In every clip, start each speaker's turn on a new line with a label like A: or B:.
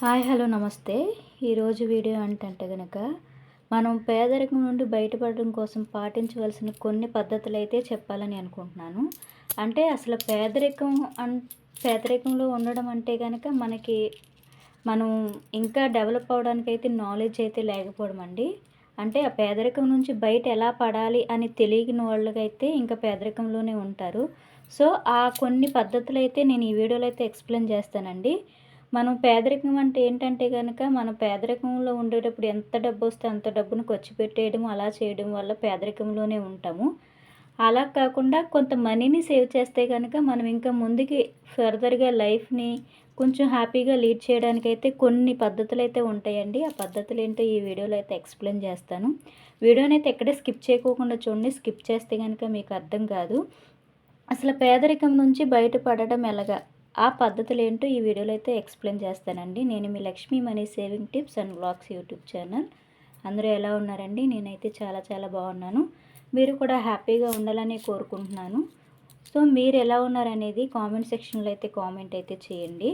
A: Hi hello నమస్తే. ఈరోజు video ఏంటంటే కనుక మనం పేదరికం నుండి బయటపడడం కోసం పాటించవలసిన కొన్ని పద్ధతులు అయితే చెప్పాలని అనుకుంటున్నాను. అంటే అసలు పేదరికం అన్ పేదరికంలో ఉండడం అంటే కనుక మనకి మనం ఇంకా డెవలప్ అవడానికి అయితే నాలెడ్జ్ అయితే లేకపోవడం అండి. అంటే ఆ పేదరికం నుంచి బయట ఎలా పడాలి అని తెలియని వాళ్ళకైతే ఇంకా పేదరికంలోనే ఉంటారు. సో ఆ కొన్ని పద్ధతులు అయితే నేను ఈ వీడియోలో అయితే ఎక్స్ప్లెయిన్ చేస్తానండి. మనం పేదరికం అంటే ఏంటంటే కనుక మనం పేదరికంలో ఉండేటప్పుడు ఎంత డబ్బు వస్తే అంత డబ్బును ఖర్చు పెట్టేయడం అలా చేయడం వల్ల పేదరికంలోనే ఉంటాము. అలా కాకుండా కొంత మనీని సేవ్ చేస్తే కనుక మనం ఇంకా ముందుకి ఫర్దర్గా లైఫ్ని కొంచెం హ్యాపీగా లీడ్ చేయడానికి అయితే కొన్ని పద్ధతులు అయితే ఉంటాయండి. ఆ పద్ధతులు ఏంటో ఈ వీడియోలో అయితే ఎక్స్ప్లెయిన్ చేస్తాను. వీడియోని అయితే ఎక్కడే స్కిప్ చేయకోకుండా చూడండి. స్కిప్ చేస్తే కనుక మీకు అర్థం కాదు. అసలు పేదరికం నుంచి బయటపడడం ఎలాగా? ఆ పద్ధతులు ఏంటో ఈ వీడియోలో అయితే ఎక్స్ప్లెయిన్ చేస్తానండి. నేను మీ Lakshmi money saving tips and blogs YouTube channel. అందరూ ఎలా ఉన్నారండి? నేనైతే చాలా చాలా బాగున్నాను. మీరు కూడా హ్యాపీగా ఉండాలని కోరుకుంటున్నాను. సో మీరు ఎలా ఉన్నారనేది కామెంట్ సెక్షన్లో అయితే కామెంట్ అయితే చేయండి.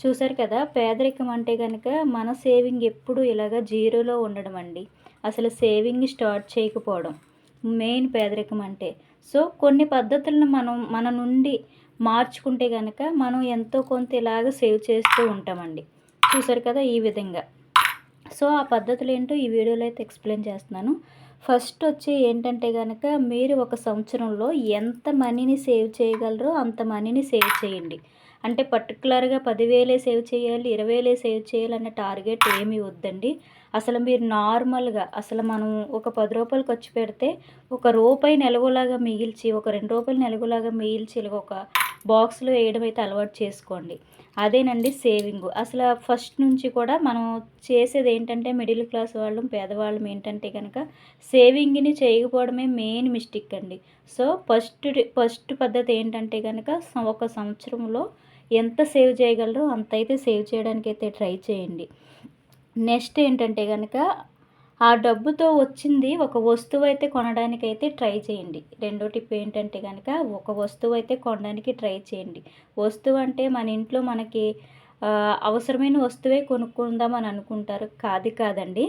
A: చూసారు కదా పేదరికం అంటే కనుక మన సేవింగ్ ఎప్పుడు ఇలాగ జీరోలో ఉండడం అండి. అసలు సేవింగ్ స్టార్ట్ చేయకపోవడం మెయిన్ పేదరికం అంటే. సో కొన్ని పద్ధతులను మనం మన నుండి మార్చుకుంటే కనుక మనం ఎంతో కొంత ఇలాగ సేవ్ చేస్తూ ఉంటామండి. చూసారు కదా ఈ విధంగా. సో ఆ పద్ధతులు ఏంటో ఈ వీడియోలో అయితే ఎక్స్ప్లెయిన్ చేస్తున్నాను. ఫస్ట్ వచ్చి ఏంటంటే కనుక మీరు ఒక సంవత్సరంలో ఎంత మనీని సేవ్ చేయగలరో అంత మనీని సేవ్ చేయండి. అంటే పర్టికులర్గా పదివేలే సేవ్ చేయాలి ఇరవైలే సేవ్ చేయాలి అన్న టార్గెట్ ఏమీ వద్దండి. అసలు మీరు నార్మల్గా అసలు మనం ఒక పది రూపాయలు ఖర్చు పెడితే ఒక రూపాయి నెలగులాగా మిగిల్చి ఒక రెండు రూపాయలు నెలగులాగా మిగిల్చి ఒక బాక్స్లో వేయడం అయితే అలవాటు చేసుకోండి. అదేనండి సేవింగ్. అసలు ఫస్ట్ నుంచి కూడా మనం చేసేది ఏంటంటే మిడిల్ క్లాస్ వాళ్ళం పేదవాళ్ళం ఏంటంటే కనుక సేవింగ్ని చేయకపోవడమే మెయిన్ మిస్టేక్ అండి. సో ఫస్ట్ ఫస్ట్ పద్ధతి ఏంటంటే కనుక ఒక సంవత్సరంలో ఎంత సేవ్ చేయగలరో అంత అయితే సేవ్ చేయడానికైతే ట్రై చేయండి. నెక్స్ట్ ఏంటంటే కనుక ఆ డబ్బుతో వచ్చింది ఒక వస్తువు అయితే కొనడానికి అయితే ట్రై చేయండి. రెండో టిప్ ఏంటంటే కనుక ఒక వస్తువు అయితే కొనడానికి ట్రై చేయండి. వస్తువు అంటే మన ఇంట్లో మనకి అవసరమైన వస్తువే కొనుక్కుందాం అని అనుకుంటారు. కాదు కాదండి.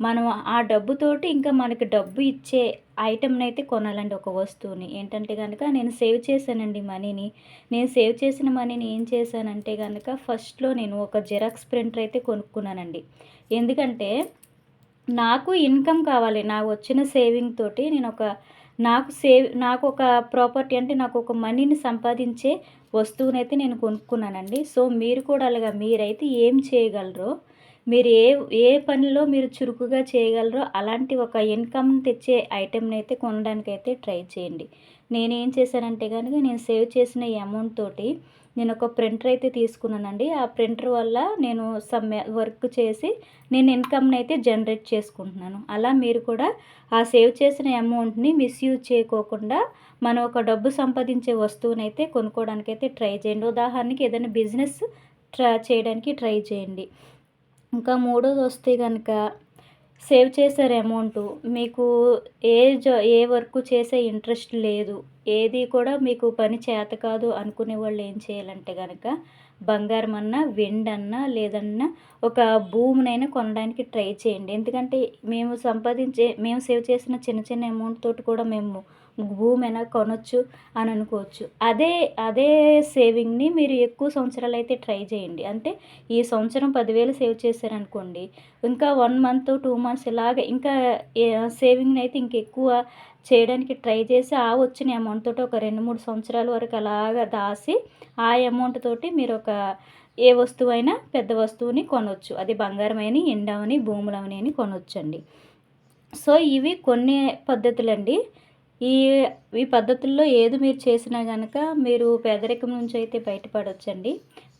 A: మనం ఆ డబ్బుతోటి ఇంకా మనకి డబ్బు ఇచ్చే ఐటెంని అయితే కొనాలండి ఒక వస్తువుని. ఏంటంటే కనుక నేను సేవ్ చేశానండి మనీని. నేను సేవ్ చేసిన మనీని ఏం చేశానంటే కనుక ఫస్ట్లో నేను ఒక జెరాక్స్ ప్రింటర్ అయితే కొనుక్కున్నానండి. ఎందుకంటే నాకు ఇన్కమ్ కావాలి నాకు వచ్చిన సేవింగ్ తోటి నేను ఒక నాకు సేవ్ నాకు ఒక ప్రాపర్టీ అంటే నాకు ఒక మనీని సంపాదించే వస్తువునైతే నేను కొనుక్కున్నానండి. సో మీరు కూడా అలాగా మీరైతే ఏం చేయగలరో మీరు ఏ ఏ పనిలో మీరు చురుకుగా చేయగలరో అలాంటి ఒక ఇన్కమ్ తెచ్చే ఐటెంని అయితే కొనడానికైతే ట్రై చేయండి. నేనేం చేశానంటే కనుక నేను సేవ్ చేసిన అమౌంట్ తోటి నేను ఒక ప్రింటర్ అయితే తీసుకున్నానండి. ఆ ప్రింటర్ వల్ల నేను సమ్ వర్క్ చేసి నేను ఇన్కమ్ని అయితే జనరేట్ చేసుకుంటున్నాను. అలా మీరు కూడా ఆ సేవ్ చేసిన అమౌంట్ని మిస్యూజ్ చేయకోకుండా మనం ఒక డబ్బు సంపాదించే వస్తువుని అయితే కొనుక్కోవడానికి అయితే ట్రై చేయండి. ఉదాహరణకి ఏదైనా బిజినెస్ ట్రా చేయడానికి ట్రై చేయండి. ఇంకా మూడోది వస్తే కనుక సేవ్ చేశారు అమౌంట్ మీకు ఏ జా ఏ వర్క్ చేసే ఇంట్రెస్ట్ లేదు. ఏది కూడా మీకు పని చేత కాదు అనుకునే వాళ్ళు ఏం చేయాలంటే కనుక బంగారం అన్నా వెండి అన్నా లేదన్నా ఒక భూమినైనా కొనడానికి ట్రై చేయండి. ఎందుకంటే మేము సంపాదించే మేము సేవ్ చేసిన చిన్న చిన్న అమౌంట్ తోటి కూడా మేము భూమి అయినా కొనొచ్చు అని అనుకోవచ్చు. అదే అదే సేవింగ్ని మీరు ఎక్కువ సంవత్సరాలు అయితే ట్రై చేయండి. అంటే ఈ సంవత్సరం పదివేలు సేవ్ చేశారనుకోండి ఇంకా వన్ మంత్ టూ మంత్స్ ఇలాగ ఇంకా సేవింగ్ని అయితే ఇంకెక్కువ చేయడానికి ట్రై చేసి ఆ వచ్చిన అమౌంట్ తోటి ఒక రెండు మూడు సంవత్సరాల వరకు అలాగ దాసి ఆ అమౌంట్ తోటి మీరు ఒక ఏ వస్తువైనా పెద్ద వస్తువుని కొనవచ్చు అది బంగారమని ఎండవని భూములవని అని కొనవచ్చండి సో ఇవి కొన్ని పద్ధతులండి. ఈ ఈ పద్ధతుల్లో ఏది మీరు చేసినా కనుక మీరు పేదరికం నుంచి అయితే బయటపడవచ్చండి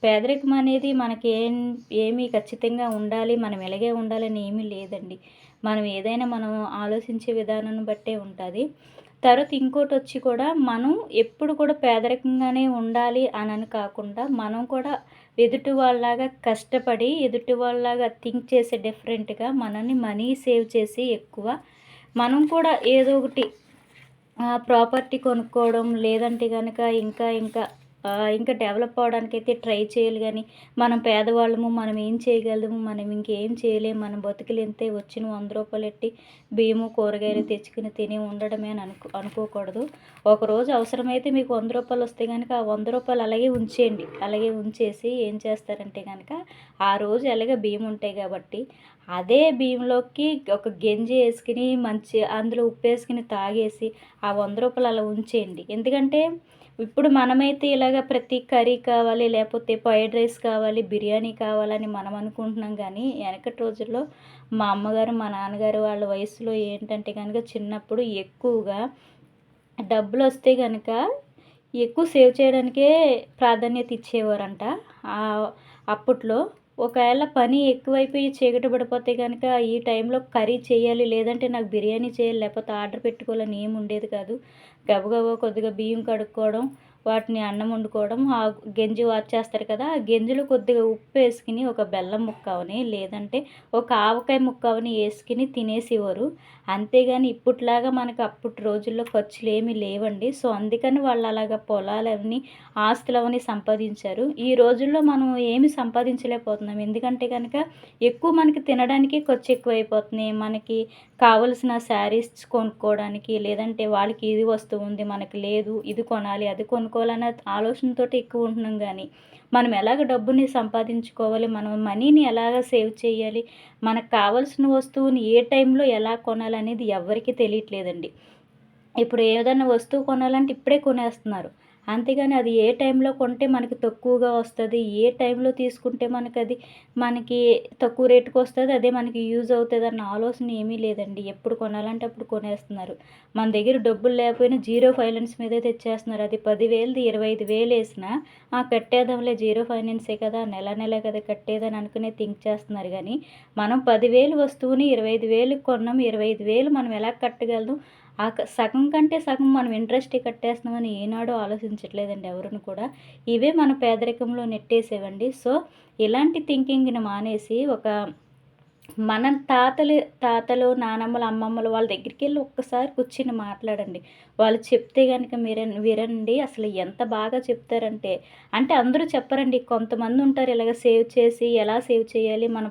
A: పేదరికం అనేది మనకి ఏం ఏమీ ఖచ్చితంగా ఉండాలి మనం ఎలాగే ఉండాలని ఏమీ లేదండి. మనం ఏదైనా మనం ఆలోచించే విధానాన్ని బట్టే ఉంటుంది. తర్వాత ఇంకోటి వచ్చి కూడా మనం ఎప్పుడు కూడా పేదరికంగానే ఉండాలి అని కాకుండా మనం కూడా ఎదుటి వాళ్ళలాగా కష్టపడి ఎదుటి వాళ్ళలాగా థింక్ చేసే డిఫరెంట్గా మనల్ని మనీ సేవ్ చేసి ఎక్కువ మనం కూడా ఏదో ఒకటి ప్రాపర్టీ కొనుక్కోవడం లేదంటే కనుక ఇంకా ఇంకా ఇంకా డెవలప్ అవడానికి అయితే ట్రై చేయాలి కానీ మనం పేదవాళ్ళము మనం ఏం చేయగలము మనం ఇంకేం చేయలేము మనం బతుకులు ఎంతే వచ్చిన వంద రూపాయలు ఎట్టి బియ్యము కూరగాయలు తెచ్చుకుని తిని ఉండడమే అని అనుకో అనుకోకూడదు. ఒకరోజు అవసరమైతే మీకు వంద రూపాయలు వస్తే కనుక ఆ వంద రూపాయలు అలాగే ఉంచేయండి. అలాగే ఉంచేసి ఏం చేస్తారంటే కనుక ఆ రోజు అలాగే బియ్యం ఉంటాయి కాబట్టి అదే బియ్యంలోకి ఒక గెంజి వేసుకుని మంచి అందులో ఉప్పు వేసుకుని తాగేసి ఆ వంద రూపాయలు అలా ఉంచేయండి. ఎందుకంటే ఇప్పుడు మనమైతే ఇలాగ ప్రతి కర్రీ కావాలి లేకపోతే ఫ్రైడ్ రైస్ కావాలి బిర్యానీ కావాలని మనం అనుకుంటున్నాం కానీ వెనకటి రోజుల్లో మా అమ్మగారు మా నాన్నగారు వాళ్ళ వయసులో ఏంటంటే కనుక చిన్నప్పుడు ఎక్కువగా డబ్బులు వస్తే కనుక ఎక్కువ సేవ్ చేయడానికే ప్రాధాన్యత ఇచ్చేవారంట. అప్పట్లో ఒకవేళ పని ఎక్కువైపోయి చీకటి పడిపోతే కనుక ఈ టైంలో కర్రీ చేయాలి లేదంటే నాకు బిర్యానీ చేయాలి లేకపోతే ఆర్డర్ పెట్టుకోవాలని ఏమి ఉండేది కాదు. గబగబా కొద్దిగా బియ్యం కడుక్కోవడం వాటిని అన్నం వండుకోవడం ఆ గెంజి వాచేస్తారు కదా ఆ గెంజిలో కొద్దిగా ఉప్పు వేసుకుని ఒక బెల్లం ముక్క అవని లేదంటే ఒక ఆవకాయ ముక్క అవని వేసుకుని తినేసేవారు. అంతేగాని ఇప్పట్లాగా మనకు అప్పటి రోజుల్లో ఖర్చులు ఏమీ లేవండి. సో అందుకని వాళ్ళు అలాగా పొలాలన్నీ ఆస్తులు అవన్నీ సంపాదించారు. ఈ రోజుల్లో మనం ఏమి సంపాదించలేకపోతున్నాం. ఎందుకంటే కనుక ఎక్కువ మనకి తినడానికి ఖర్చు ఎక్కువైపోతుంది మనకి కావలసిన శారీస్ కొనుక్కోవడానికి లేదంటే వాళ్ళకి ఇది వస్తువు ఉంది మనకి లేదు ఇది కొనాలి అది కొనుక్కోవాలన్న ఆలోచనతో ఎక్కువ ఉంటున్నాం కానీ మనం ఎలాగ డబ్బుని సంపాదించుకోవాలి? మనం మనీని ఎలాగ సేవ్ చేయాలి? మనకు కావాల్సిన వస్తువుని ఏ టైంలో ఎలా కొనాలనేది ఎవరికీ తెలియట్లేదండి. ఇప్పుడు ఏదైనా వస్తువు కొనాలంటే ఇప్పుడే కొనేస్తున్నారు. అంతేగాని అది ఏ టైంలో కొంటే మనకి తక్కువగా వస్తుంది ఏ టైంలో తీసుకుంటే మనకి అది మనకి తక్కువ రేటుకి వస్తుంది అదే మనకి యూజ్ అవుతుంది అన్న ఆలోచన ఏమీ లేదండి. ఎప్పుడు కొనాలంటే అప్పుడు కొనేస్తున్నారు. మన దగ్గర డబ్బులు లేకపోయినా జీరో ఫైనాన్స్ మీదే తెచ్చేస్తున్నారు. అది పదివేలది ఇరవై ఐదు వేలు వేసినా ఆ కట్టేద్దాంలే జీరో ఫైనాన్సే కదా నెల నెల కదా కట్టేదని అనుకునే థింక్ చేస్తున్నారు. కానీ మనం పదివేలు వస్తువుని ఇరవై ఐదు వేలు కొన్నాం ఇరవై ఐదు వేలు మనం ఎలా కట్టగలం ఆ క- సగం కంటే సగం మనం ఇంట్రెస్ట్ కట్టేస్తున్నామని ఏనాడో ఆలోచించట్లేదండి ఎవరును కూడా. ఇవే మన పేదరికంలో నెట్టేసేవండి. సో ఇలాంటి థింకింగ్ని మానేసి ఒక మన తాతలు తాతలు నానమ్మలు అమ్మమ్మలు వాళ్ళ దగ్గరికి వెళ్ళి ఒక్కసారి కూర్చుని మాట్లాడండి. వాళ్ళు చెప్తే కనుక మీరు వినండి. అసలు ఎంత బాగా చెప్తారంటే అంటే అందరూ చెప్పరండి. కొంతమంది ఉంటారు ఇలాగ సేవ్ చేసి ఎలా సేవ్ చేయాలి మన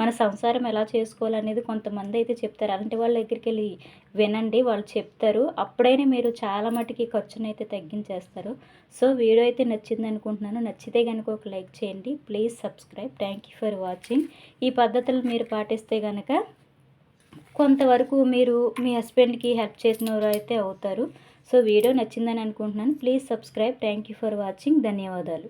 A: మన సంసారం ఎలా చేసుకోవాలనేది కొంతమంది అయితే చెప్తారు. అలాంటి వాళ్ళ దగ్గరికి వెళ్ళి వినండి వాళ్ళు చెప్తారు. అప్పుడైనా మీరు చాలా మటుకి ఖర్చును అయితే తగ్గించేస్తారు. సో వీడియో అయితే నచ్చింది అనుకుంటున్నాను. నచ్చితే కనుక ఒక లైక్ చేయండి. Please subscribe. Thank you for watching. ఈ పద్ధతులు మీరు పాటిస్తే కనుక కొంతవరకు మీరు మీ హస్బెండ్కి హెల్ప్ చేసిన వారు అయితే అవుతారు. సో వీడియో నచ్చిందని అనుకుంటున్నాను. Please subscribe. Thank you for watching. ధన్యవాదాలు.